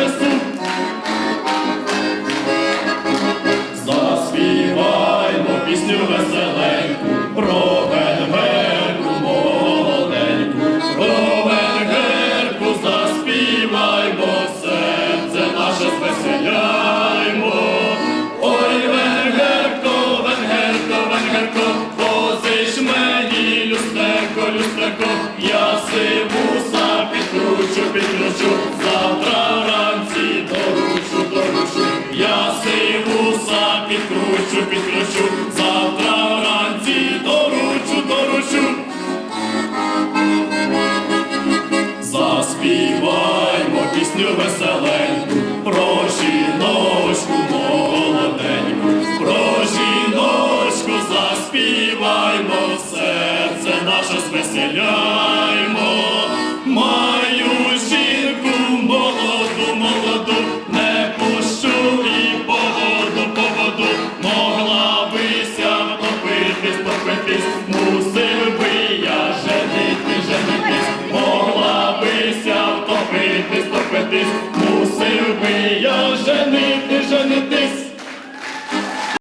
виросте. Заспіваймо пісню веселеньку, про венгерку молоденьку, про венгерку заспіваймо, серце наше звеселяймо. Ой, венгерко, венгерко, венгерко, позич мені, люстеко, люстеко, я. Підкручу, підкручу, завтра вранці доручу, доручу. Заспіваймо пісню веселеньку про жіночку молоденьку, про жіночку заспіваймо, серце наше звеселяй. this.